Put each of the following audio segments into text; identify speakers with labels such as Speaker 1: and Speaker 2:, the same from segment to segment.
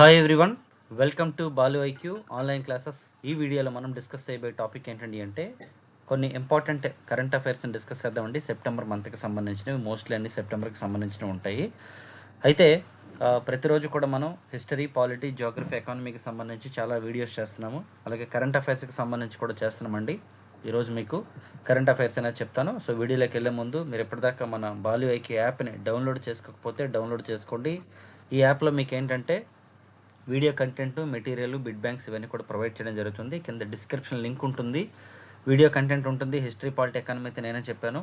Speaker 1: Hi everyone welcome to Balu IQ online classes ఈ వీడియోలో మనం డిస్కస్ చేయబోయే టాపిక్ ఏంటండి అంటే కొన్ని ఇంపార్టెంట్ కరెంట్ అఫైర్స్ని డిస్కస్ చేద్దామండి. సెప్టెంబర్ మంత్కి సంబంధించినవి మోస్ట్లీ అన్ని సెప్టెంబర్కి సంబంధించినవి ఉంటాయి. అయితే ప్రతిరోజు కూడా మనం హిస్టరీ పాలిటీ జోగ్రఫీ ఎకానమీకి సంబంధించి చాలా వీడియోస్ చేస్తున్నాము. అలాగే కరెంట్ అఫైర్స్కి సంబంధించి కూడా చేస్తున్నామండి. ఈరోజు మీకు కరెంట్ అఫైర్స్ అనేది చెప్తాను. సో వీడియోలోకి వెళ్ళే ముందు మీరు ఎప్పటిదాకా మన బాలు ఐకి యాప్ని డౌన్లోడ్ చేసుకోకపోతే డౌన్లోడ్ చేసుకోండి. ఈ యాప్లో మీకు ఏంటంటే video content material bit banks ఇవన్నీ కూడా ప్రొవైడ్ చేయడం జరుగుతుంది. కింద డిస్క్రిప్షన్ లింక్ ఉంటుంది. వీడియో కంటెంట్ ఉంటుంది. హిస్టరీ పాలిటీ ఎకానమీ అయితే నేనే చెప్పాను.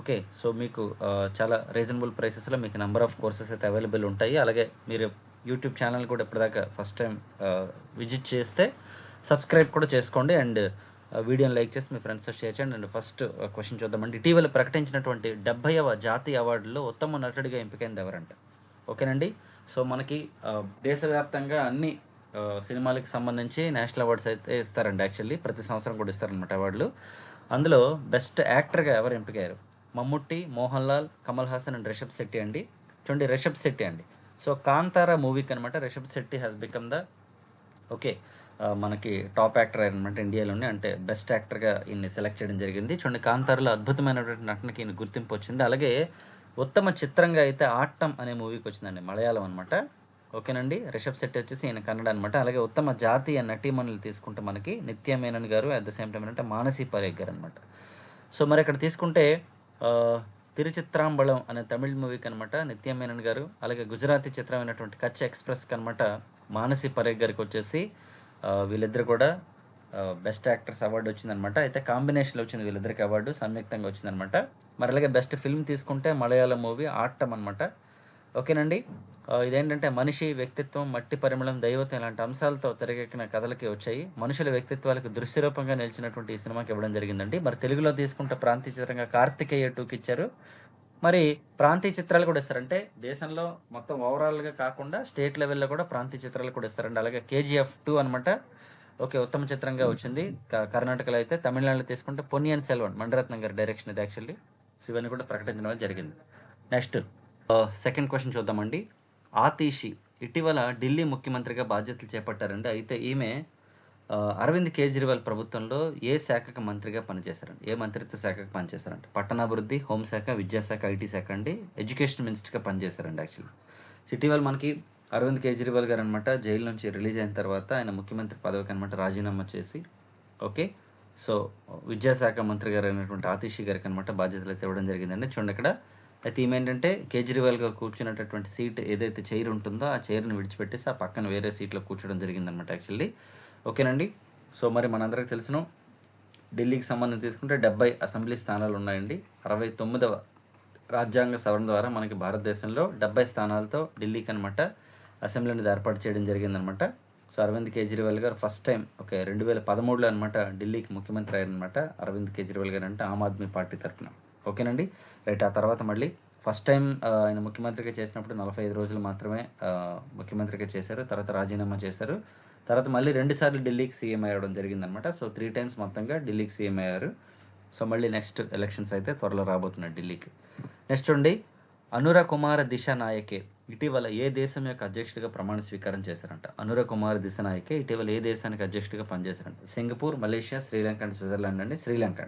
Speaker 1: ఓకే సో మీకు చాలా రీజనబుల్ ప్రైసెస్లో మీకు నెంబర్ ఆఫ్ కోర్సెస్ అయితే అవైలబుల్ ఉంటాయి. అలాగే మీరు యూట్యూబ్ ఛానల్ కూడా ఇప్పటిదాకా ఫస్ట్ టైం విజిట్ చేస్తే సబ్స్క్రైబ్ కూడా చేసుకోండి. అండ్ వీడియోని లైక్ చేసి మీ ఫ్రెండ్స్తో షేర్ చేయండి. అండ్ ఫస్ట్ క్వశ్చన్ చూద్దామండి ఇటీవల ప్రకటించినటువంటి డెబ్బైవ జాతీయ అవార్డులో ఉత్తమ నటుడిగా ఎంపికైంది ఎవరంట? ఓకేనండి? సో మనకి దేశవ్యాప్తంగా అన్ని సినిమాలకు సంబంధించి నేషనల్ అవార్డ్స్ అయితే ఇస్తారండి యాక్చువల్లీ. ప్రతి సంవత్సరం కూడా ఇస్తారనమాట అవార్డులు. అందులో బెస్ట్ యాక్టర్గా ఎవరు ఎంపికయ్యారు? మమ్ముట్టి మోహన్ లాల్ కమల్ హాసన్ అండ్ రిషబ్ శెట్టి అండి. చూడండి రిషబ్ శెట్టి అండి. సో కాంతారా మూవీకి అనమాట Rishab Shetty has become the okay మనకి టాప్ యాక్టర్ అనమాట ఇండియాలోనే. అంటే బెస్ట్ యాక్టర్గా ఈయన్ని సెలెక్ట్ చేయడం జరిగింది. చూడండి కాంతారలో అద్భుతమైనటువంటి నటనకి ఈయన గుర్తింపు వచ్చింది. అలాగే ఉత్తమ చిత్రంగా అయితే ఆట్టం అనే మూవీకి వచ్చిందండి మలయాళం అనమాట ఓకేనండి? రిషబ్ శెట్టి వచ్చేసి ఈయన కన్నడ అనమాట అలాగే ఉత్తమ జాతీయ నటీమణులు తీసుకుంటే మనకి నిత్య మేనన్ గారు అట్ ద సేమ్ టైం ఏంటంటే మానసి పరేఖ్ గారు అనమాట సో మరి ఇక్కడ తీసుకుంటే తిరుచిత్రాంబళం అనే తమిళ్ మూవీకి అనమాట నిత్య మేనన్ గారు. అలాగే గుజరాతీ చిత్రమైనటువంటి కచ్ ఎక్స్ప్రెస్కి అనమాట మానసి పరేఖ్ గారికి వచ్చేసి వీళ్ళిద్దరు కూడా బెస్ట్ యాక్టర్స్ అవార్డు వచ్చిందనమాట. అయితే కాంబినేషన్లో వచ్చింది వీళ్ళిద్దరికి అవార్డు సంయుక్తంగా వచ్చిందనమాట. మరి అలాగే బెస్ట్ ఫిల్మ్ తీసుకుంటే మలయాళం మూవీ ఆట్టం అనమాట ఓకేనండి? ఇదేంటంటే మనిషి వ్యక్తిత్వం మట్టి పరిమళం దైవత్వం ఇలాంటి అంశాలతో తెరకెక్కిన కథలకి వచ్చాయి. మనుషుల వ్యక్తిత్వాలకు దృశ్యరూపంగా నిలిచినటువంటి ఈ సినిమాకి ఇవ్వడం జరిగిందండి. మరి తెలుగులో తీసుకుంటే ప్రాంతీయ చిత్రంగా కార్తికేయ టూకి ఇచ్చారు. మరి ప్రాంతీయ చిత్రాలు కూడా ఇస్తారంటే దేశంలో మొత్తం ఓవరాల్గా కాకుండా స్టేట్ లెవెల్లో కూడా ప్రాంతీయ చిత్రాలు కూడా ఇస్తారండి. అలాగే కేజీఎఫ్ టూ అనమాట ఓకే ఉత్తమ చిత్రంగా వచ్చింది. కర్ణాటకలో అయితే తమిళనాడులో తీసుకుంటే పొన్నియన్ సెల్వన్ మండరత్నం గారి డైరెక్షన్ ఇది యాక్చువల్లీ సో ఇవన్నీ కూడా ప్రకటించడం జరిగింది. నెక్స్ట్ సెకండ్ క్వశ్చన్ చూద్దామండి. ఆతీషి ఇటీవల ఢిల్లీ ముఖ్యమంత్రిగా బాధ్యతలు చేపట్టారండి. అయితే ఈమె అరవింద్ కేజ్రీవాల్ ప్రభుత్వంలో ఏ శాఖకు మంత్రిగా పనిచేశారండి? ఏ మంత్రిత్వ శాఖకు పనిచేశారంటే పట్టణాభివృద్ధి హోంశాఖ విద్యాశాఖ ఐటీ శాఖ అండి. ఎడ్యుకేషన్ మినిస్టర్గా పనిచేశారండి యాక్చువల్లీ ఇటీవల మనకి అరవింద్ కేజ్రీవాల్ గారు అనమాట జైలు నుంచి రిలీజ్ అయిన తర్వాత ఆయన ముఖ్యమంత్రి పదవికి అనమాట రాజీనామా చేసి ఓకే? సో విద్యాశాఖ మంత్రి గారు అయినటువంటి ఆతిషి గారికి అనమాట బాధ్యతలు అయితే ఇవ్వడం జరిగిందండి. చూడండి అక్కడ. అయితే ఏమేంటంటే ఏంటంటే కేజ్రీవాల్ గారు కూర్చున్నటువంటి సీట్ ఏదైతే చైర్ ఉంటుందో ఆ చైర్ని విడిచిపెట్టేసి ఆ పక్కన వేరే సీట్లో కూర్చోడం జరిగిందనమాట యాక్చువల్లీ. ఓకేనండి? సో మరి మనందరికీ తెలిసిన ఢిల్లీకి సంబంధం తీసుకుంటే డెబ్బై అసెంబ్లీ స్థానాలు ఉన్నాయండి. అరవై తొమ్మిదవ రాజ్యాంగ సవరణ ద్వారా మనకి భారతదేశంలో డెబ్బై స్థానాలతో ఢిల్లీకి అనమాట అసెంబ్లీని ఏర్పాటు చేయడం జరిగిందనమాట. సో అరవింద్ కేజ్రీవాల్ గారు ఫస్ట్ టైం ఓకే రెండు వేల పదమూడులో అనమాట ఢిల్లీకి ముఖ్యమంత్రి అయ్యారనమాట అరవింద్ కేజ్రీవాల్ గారు అంటే ఆమ్ ఆద్మీ పార్టీ తరఫున ఓకేనండి? రైట్ ఆ తర్వాత మళ్ళీ ఫస్ట్ టైం ఆయన ముఖ్యమంత్రిగా చేసినప్పుడు నలభై ఐదు రోజులు మాత్రమే ముఖ్యమంత్రిగా చేశారు తర్వాత రాజీనామా చేశారు. తర్వాత మళ్ళీ రెండుసార్లు ఢిల్లీకి సీఎం అయ్యడం జరిగిందనమాట. సో త్రీ టైమ్స్ మొత్తంగా ఢిల్లీకి సీఎం అయ్యారు. సో మళ్ళీ నెక్స్ట్ ఎలక్షన్స్ అయితే త్వరలో రాబోతున్నాయి ఢిల్లీకి. నెక్స్ట్ ఉండి అనుర కుమార దిశ నాయకే ఇటీవల ఏ దేశం యొక్క అధ్యక్షుడిగా ప్రమాణ స్వీకారం చేశారంట? అనుర కుమార్ దిశనాయకే ఇటీవల ఏ దేశానికి అధ్యక్షుడిగా పనిచేశారంట? Singapore Malaysia Sri Lanka and Switzerland అండి. శ్రీలంక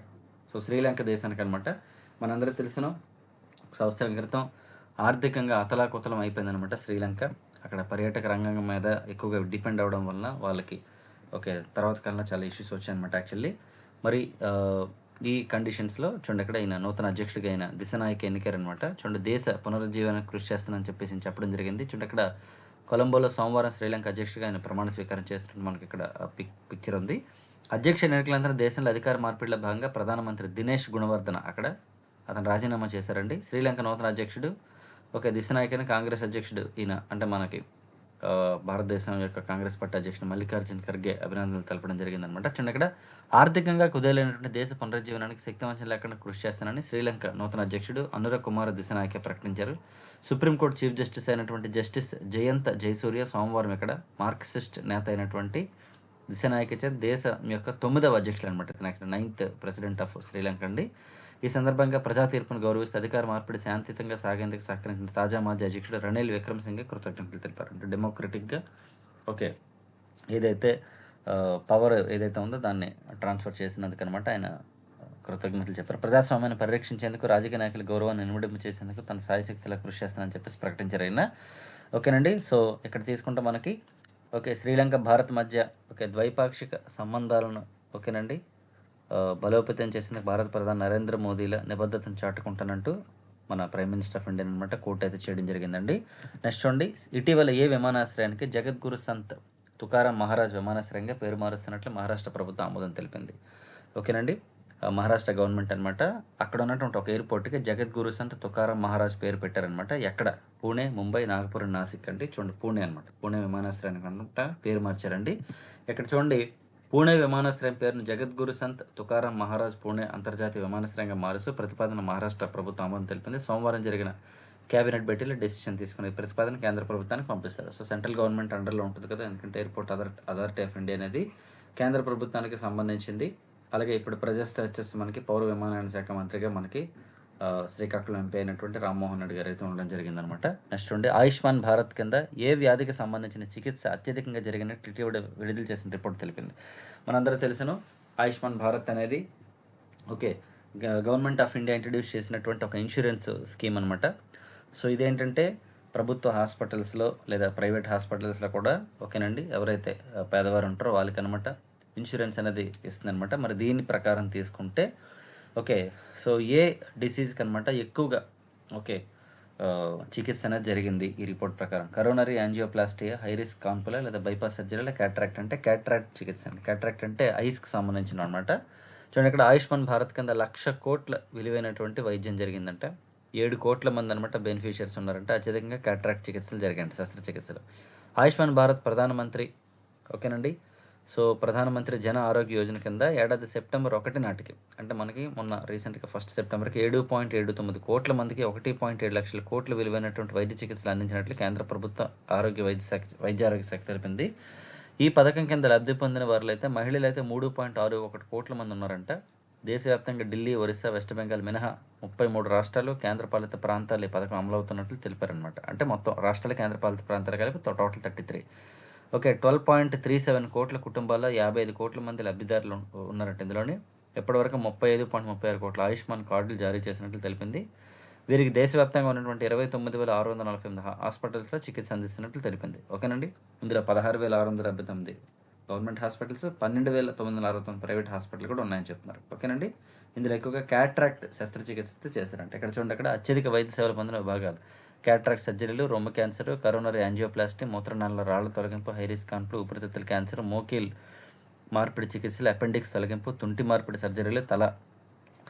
Speaker 1: సో శ్రీలంక దేశానికి అనమాట మనందరికీ తెలిసిన. సంవత్సరం క్రితం ఆర్థికంగా అతలాకుతలం అయిపోయిందనమాట శ్రీలంక. అక్కడ పర్యాటక రంగం మీద ఎక్కువగా డిపెండ్ అవ్వడం వలన వాళ్ళకి ఓకే తర్వాత కాలంలో చాలా ఇష్యూస్ వచ్చాయన్నమాట యాక్చువల్లీ. మరి ఈ కండిషన్స్లో చూడండి అక్కడ ఈయన నూతన అధ్యక్షుడిగా అయిన దిశనాయక్ ఎన్నికారనమాట చూడండి దేశ పునరుజ్జీవన కృషి చేస్తానని చెప్పేసి చెప్పడం జరిగింది. చూడండి అక్కడ కొలంబోలో సోమవారం శ్రీలంక అధ్యక్షుడిగా ఆయన ప్రమాణ స్వీకారం చేస్తున్నట్టు మనకి ఇక్కడ పిక్ పిక్చర్ ఉంది. అధ్యక్ష ఎన్నికలంతా దేశంలో అధికార మార్పిడిలో భాగంగా ప్రధానమంత్రి దినేష్ గుణవర్ధన అక్కడ అతను రాజీనామా చేశారండి. శ్రీలంక నూతన అధ్యక్షుడు ఒక దిశనాయకని కాంగ్రెస్ అధ్యక్షుడు ఈయన అంటే మనకి భారతదేశం యొక్క కాంగ్రెస్ పార్టీ అధ్యక్షుడు మల్లికార్జున్ ఖర్గే అభినందనలు తెలపడం జరిగిందనమాట చూడండి ఇక్కడ ఆర్థికంగా కుదేలైనటువంటి దేశ పునరుజ్జీవనానికి శక్తివంచం లేకుండా కృషి చేస్తానని శ్రీలంక నూతన అధ్యక్షుడు అనుర కుమార దిశనాయకే ప్రకటించారు. సుప్రీంకోర్టు చీఫ్ జస్టిస్ అయినటువంటి జస్టిస్ జయంత్ జయసూర్య సోమవారం ఇక్కడ మార్క్సిస్ట్ నేత అయినటువంటి దిశనాయకచే దేశం యొక్క తొమ్మిదవ అధ్యక్షులు అనమాట నైన్త్ ప్రెసిడెంట్ ఆఫ్ శ్రీలంక అండి. ఈ సందర్భంగా ప్రజా తీర్పును గౌరవిస్తూ అధికార మార్పిడి శాంతియుతంగా సాగేందుకు సహకరించిన తాజా మాజీ అధ్యక్షుడు రణీల్ విక్రమ్ సింగ్ కృతజ్ఞతలు తెలిపారు అంటే డెమోక్రటిక్గా ఓకే ఏదైతే పవర్ ఏదైతే ఉందో దాన్ని ట్రాన్స్ఫర్ చేసినందుకు అనమాట ఆయన కృతజ్ఞతలు చెప్పారు. ప్రజాస్వామ్యాన్ని పరిరక్షించేందుకు రాజకీయ నాయకుల గౌరవాన్ని నిలబడింపు చేసేందుకు తన సాయశక్తిలా కృషి చేస్తానని చెప్పేసి ప్రకటించారు ఆయన. ఓకేనండి సో ఇక్కడ తీసుకుంటే మనకి ఓకే శ్రీలంక భారత్ మధ్య ఓకే ద్వైపాక్షిక సంబంధాలను ఓకేనండి? బలోపేతం చేసిన భారత ప్రధాని నరేంద్ర మోదీల నిబద్ధతను చాటుకుంటానంటూ మన ప్రైమ్ మినిస్టర్ ఆఫ్ ఇండియా అనమాట కోర్టు అయితే చేయడం జరిగిందండి. నెక్స్ట్ చూడండి ఇటీవల ఏ విమానాశ్రయానికి జగద్గురు సంత్ తుకారాం మహారాజ్ విమానాశ్రయంగా పేరు మారుస్తున్నట్లు మహారాష్ట్ర ప్రభుత్వం ఆమోదం తెలిపింది. ఓకేనండి? మహారాష్ట్ర గవర్నమెంట్ అనమాట అక్కడ ఉన్నటువంటి ఒక ఎయిర్పోర్ట్కి జగద్గురు సంత్ తుకారాం మహారాజ్ పేరు పెట్టారనమాట ఎక్కడ? పూణే ముంబై నాగపూర్ నాసిక్ అండి. చూడండి పూణే అనమాట పూణే విమానాశ్రయానికి అనమాట పేరు మార్చారండి. ఇక్కడ చూడండి పూణే విమానాశ్రయం పేరును జగద్గురు సంత్ తుకారాం మహారాజ్ పూణే అంతర్జాతీయ విమానాశ్రయంగా మారుస్తూ ప్రతిపాదన మహారాష్ట్ర ప్రభుత్వం ఆమోదం తెలిపింది. సోమవారం జరిగిన కేబినెట్ భేటీలో డెసిషన్ తీసుకుని ప్రతిపాదన కేంద్ర ప్రభుత్వానికి పంపిస్తారు. సో సెంట్రల్ గవర్నమెంట్ అండర్లో ఉంటుంది కదా ఎందుకంటే ఎయిర్పోర్ట్ అథారిటీ ఆఫ్ ఇండియా అనేది కేంద్ర ప్రభుత్వానికి సంబంధించింది. అలాగే ఇప్పుడు ప్రజెస్ట్ వచ్చేసి మనకి పౌర విమానయాన శాఖ మంత్రిగా మనకి శ్రీకాకుళం ఎంపీ అయినటువంటి రామ్మోహన్ రెడ్డి గారు అయితే ఉండడం జరిగిందనమాట. నెక్స్ట్ ఉండి ఆయుష్మాన్ భారత్ కింద ఏ వ్యాధికి సంబంధించిన చికిత్స అత్యధికంగా జరిగినట్టు ఇటీవల విడుదల చేసిన రిపోర్ట్ తెలిపింది. మనందరూ తెలుసును ఆయుష్మాన్ భారత్ అనేది ఓకే గ- గవర్నమెంట్ ఆఫ్ ఇండియా ఇంట్రడ్యూస్ చేసినటువంటి ఒక ఇన్సూరెన్స్ స్కీమ్ అనమాట. సో ఇదేంటంటే ప్రభుత్వ హాస్పిటల్స్లో లేదా ప్రైవేట్ హాస్పిటల్స్లో కూడా ఓకేనండి ఎవరైతే పేదవారు ఉంటారో వాళ్ళకి అనమాట ఇన్సూరెన్స్ అనేది ఇస్తుందనమాట మరి దీని ప్రకారం తీసుకుంటే ఓకే సో ఏ డిసీజ్కి అనమాట ఎక్కువగా ఓకే చికిత్స అనేది జరిగింది ఈ రిపోర్ట్ ప్రకారం. కరోనరీ యాంజియోప్లాస్టియా హై రిస్క్ కాన్పుల లేదా బైపాస్ సర్జరీ లేదా క్యాట్రాక్ట్ అంటే క్యాట్రాక్ట్ చికిత్స అండి. క్యాట్రాక్ట్ అంటే ఐస్కి సంబంధించిన అనమాట చూడండి ఇక్కడ ఆయుష్మాన్ భారత్ కింద లక్ష కోట్ల విలువైనటువంటి వైద్యం జరిగిందంట. ఏడు కోట్ల మంది అనమాట బెనిఫిషియర్స్ ఉన్నారంటే. అత్యధికంగా క్యాట్రాక్ట్ చికిత్సలు జరిగాయండి శస్త్రచికిత్సలు. ఆయుష్మాన్ భారత్ ప్రధానమంత్రి ఓకేనండి? సో ప్రధానమంత్రి జన ఆరోగ్య యోజన కింద ఏడాది సెప్టెంబర్ ఒకటి నాటికి అంటే మనకి మొన్న రీసెంట్గా ఫస్ట్ సెప్టెంబర్కి ఏడు పాయింట్ ఏడు తొమ్మిది కోట్ల మందికి ఒకటి పాయింట్ ఏడు లక్షల కోట్ల విలువైనటువంటి వైద్య చికిత్సలు అందించినట్లు కేంద్ర ప్రభుత్వ ఆరోగ్య వైద్య శాఖ వైద్య ఆరోగ్య శాఖ తెలిపింది. ఈ పథకం కింద లబ్ధి పొందిన వారిలో అయితే మహిళలు అయితే మూడు పాయింట్ ఆరు ఒకటి కోట్ల మంది ఉన్నారంట. దేశవ్యాప్తంగా ఢిల్లీ ఒరిస్సా వెస్ట్ బెంగాల్ మినహా ముప్పై మూడు రాష్ట్రాలు కేంద్రపాలిత ప్రాంతాలు ఈ పథకం అమలవుతున్నట్లు తెలిపారనమాట అంటే మొత్తం రాష్ట్రాలు కేంద్రపాలిత ప్రాంతాలు కలిపి total thirty three. Okay twelve point three seven కోట్ల కుటుంబాల్లో యాభై ఐదు కోట్ల మంది లబ్ధిదారులు ఉన్నారంట ఇందులోని. ఇప్పటివరకు ముప్పై ఐదు పాయింట్ ముప్పై ఆరు కోట్ల ఆయుష్మాన్ కార్డులు జారీ చేసినట్లు తెలిపింది. వీరికి దేశవ్యాప్తంగా ఉన్నటువంటి ఇరవై తొమ్మిది వేల ఆరు వందల నలభై ఎనిమిది హాస్పిటల్స్లో చికిత్స అందిస్తున్నట్లు తెలిపింది. ఓకేనండి? ఇందులో పదహారు వేల ఆరు వందల డెబ్బై తొమ్మిది గవర్నమెంట్ హాస్పిటల్స్ పన్నెండు వేల తొమ్మిది వందల అరవై తొమ్మిది ప్రైవేట్ హాస్పిటల్ కూడా ఉన్నాయని చెప్తున్నారు. ఓకేనండి? ఇందులో ఎక్కువగా క్యాట్రాక్ట్ శస్త్రచికిత్స చేశారంట. చేస్తారంట ఇక్కడ చూడండి అక్కడ అత్యధిక వైద్య సేవలు పొందిన విభాగాలు. క్యాట్రాక్ట్ సర్జరీలు రొమ్ము క్యాన్సర్ కరోనరీ యాంజియోప్లాస్టీ మూత్రనాళాల రాళ్ళ తొలగింపు హైరిస్ కాన్పులు ఉపరితిత్తుల క్యాన్సర్ మోకిల్ మార్పిడి చికిత్సలు అపెండిక్స్ తొలగింపు తుంటి మార్పిడి సర్జరీలు తల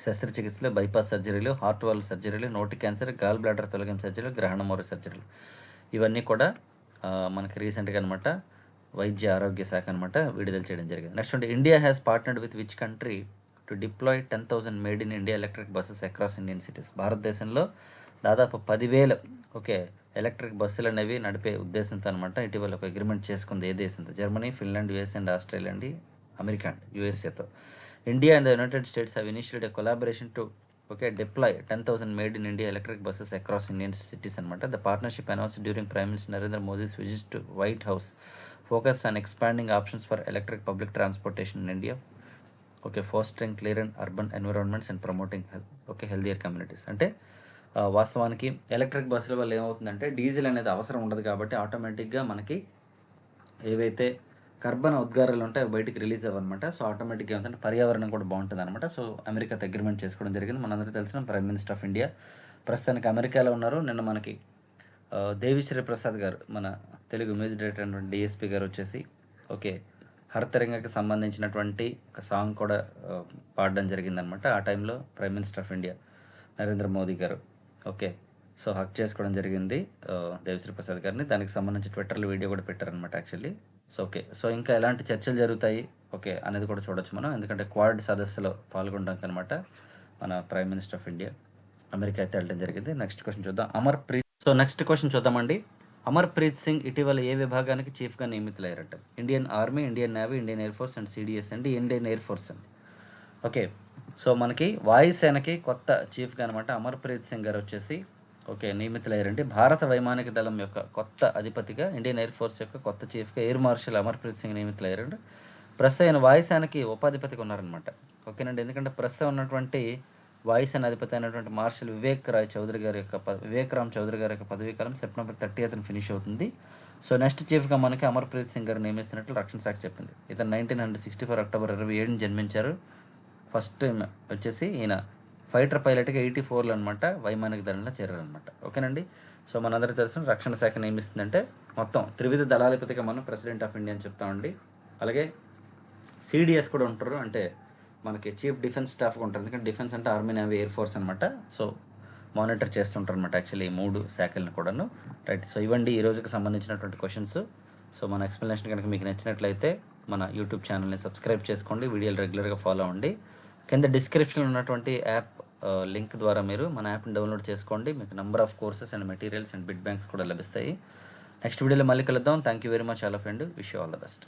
Speaker 1: శస్త్రచికిత్సలు బైపాస్ సర్జరీలు హార్ట్ వాల్వ్ సర్జరీలు నోటి క్యాన్సర్ గాల్ బ్లాడర్ తొలగింపు సర్జరీలు గ్రహణమూర సర్జరీలు. ఇవన్నీ కూడా మనకి రీసెంట్గా అనమాట వైద్య ఆరోగ్య శాఖ అనమాట విడుదల చేయడం జరిగింది. నెక్స్ట్ అంటే India has partnered with which country to deploy ten thousand made in India electric buses across Indian cities భారతదేశంలో దాదాపు పదివేల ఓకే ఎలక్ట్రిక్ బస్సులు అనేవి నడిపే ఉద్దేశంతో అనమాట ఇటీవల ఒక అగ్రిమెంట్ చేసుకుంది ఏ దేశంతో Germany Finland US and Australia అండి America and యుఎస్ఏతో. India and the United States have initiate collaboration to okay deploy ten thousand made in India electric buses across Indian cities అనమాట the partnership announce during prime minister Narendra Modi's visit to White House focus on expanding options for electric public transportation in India okay fostering clear and urban environments and promoting okay healthier communities అంటే వాస్తవానికి electric బస్సుల వల్ల ఏమవుతుందంటే diesel అనేది అవసరం ఉండదు కాబట్టి ఆటోమేటిక్గా మనకి ఏవైతే కర్బన ఉద్గారాలు ఉంటాయి బయటికి రిలీజ్ అవ్వనమాట. సో ఆటోమేటిక్గా ఏమంటే పర్యావరణం కూడా బాగుంటుంది అనమాట సో అమెరికాతో అగ్రిమెంట్ చేసుకోవడం జరిగింది. మనందరికీ తెలిసిన ప్రైమ్ మినిస్టర్ ఆఫ్ ఇండియా. ప్రస్తుతానికి అమెరికాలో ఉన్నారు. నిన్న మనకి దేవిశ్రీ ప్రసాద్ గారు మన తెలుగు మ్యూజిక్ డైరెక్టర్ అయినటువంటి డిఎస్పి గారు వచ్చేసి ఓకే హరితరంగకి సంబంధించినటువంటి ఒక సాంగ్ కూడా పాడడం జరిగిందనమాట ఆ టైంలో prime minister of India Narendra Modi గారు. ఓకే. సో హక్ చేసుకోవడం జరిగింది. దేవిశ్రీ ప్రసాద్ గారిని. దానికి సంబంధించి ట్విట్టర్లో వీడియో కూడా పెట్టారనమాట యాక్చువల్లీ. So okay. సో ఇంకా ఎలాంటి చర్చలు జరుగుతాయి? ఓకే. అనేది కూడా చూడొచ్చు మనం. ఎందుకంటే క్వాడ్ సదస్సులో పాల్గొనడానికి అనమాట మన prime minister of India America అయితే వెళ్ళడం జరిగింది. నెక్స్ట్ క్వశ్చన్ చూద్దాం. Amar Preet so next question చూద్దామండి. అమర్ ప్రీత్ సింగ్ ఇటీవల ఏ విభాగానికి చీఫ్గా నియమితులయ్యారట? Indian army Indian navy Indian air force and CDS అండి. ఇండియన్ ఎయిర్ ఫోర్స్ అండి. ఓకే. సో మనకి వాయుసేనకి కొత్త చీఫ్గా అనమాట అమర్ప్రీత్ సింగ్ గారు వచ్చేసి ఓకే నియమితులయ్యారండి. భారత వైమానిక దళం యొక్క కొత్త అధిపతిగా ఇండియన్ ఎయిర్ ఫోర్స్ యొక్క కొత్త చీఫ్గా ఎయిర్ మార్షల్ అమర్ప్రీత్ సింగ్ నియమితులయ్యారండి. ప్రస్తుతం ఆయన వాయుసేనకి ఉపాధిపతిగా ఉన్నారనమాట ఓకేనండి ఎందుకంటే ప్రస్తుతం ఉన్నటువంటి వాయుసేన అధిపతి అయినటువంటి మార్షల్ వివేక్ రాయ్ చౌదరి గారి యొక్క ప- వివేక్ రామ్ చౌదరి గారి యొక్క పదవీ కాలం సెప్టెంబర్ థర్టీ అతను ఫినిష్ అవుతుంది. సో నెక్స్ట్ చీఫ్గా మనకి అమర్ప్రీత్ సింగ్ గారు నియమిస్తున్నట్లు రక్షణ శాఖ చెప్పింది. ఇతను nineteen hundred sixty four October ఇరవై ఏడుని జన్మించారు. ఫస్ట్ వచ్చేసి ఈయన ఫైటర్ పైలట్గా ఎయిటీ ఫోర్లో అనమాట వైమానిక దళంలో చేరారనమాట ఓకేనండి? సో మనందరికీ తెలుసు రక్షణ శాఖ నియమిస్తుందంటే మొత్తం త్రివిధ దళాధిపతిగా మనం ప్రెసిడెంట్ ఆఫ్ ఇండియా అని చెప్తామండి. అలాగే సిడిఎస్ కూడా ఉంటారు. అంటే మనకి చీఫ్ డిఫెన్స్ స్టాఫ్ ఉంటారు. ఎందుకంటే డిఫెన్స్ అంటే ఆర్మీ నేవీ ఎయిర్ ఫోర్స్ అనమాట సో మానిటర్ చేస్తుంటారు అనమాట యాక్చువల్లీ ఈ మూడు శాఖలను కూడాను. రైట్ సో ఇవ్వండి ఈ రోజుకి సంబంధించినటువంటి క్వశ్చన్స్. సో మన ఎక్స్ప్లెనేషన్ కనుక మీకు నచ్చినట్లయితే మన యూట్యూబ్ ఛానల్ని సబ్స్క్రైబ్ చేసుకోండి. వీడియోలు రెగ్యులర్గా ఫాలో అవ్వండి. కింద డిస్క్రిప్షన్లో ఉన్నటువంటి యాప్ లింక్ ద్వారా మీరు మన యాప్ని డౌన్లోడ్ చేసుకోండి. మీకు number of courses and materials and bit banks కూడా లభిస్తాయి. నెక్స్ట్ వీడియోలో మళ్ళీ కలుద్దాం. Thank you very much all friend wish all the best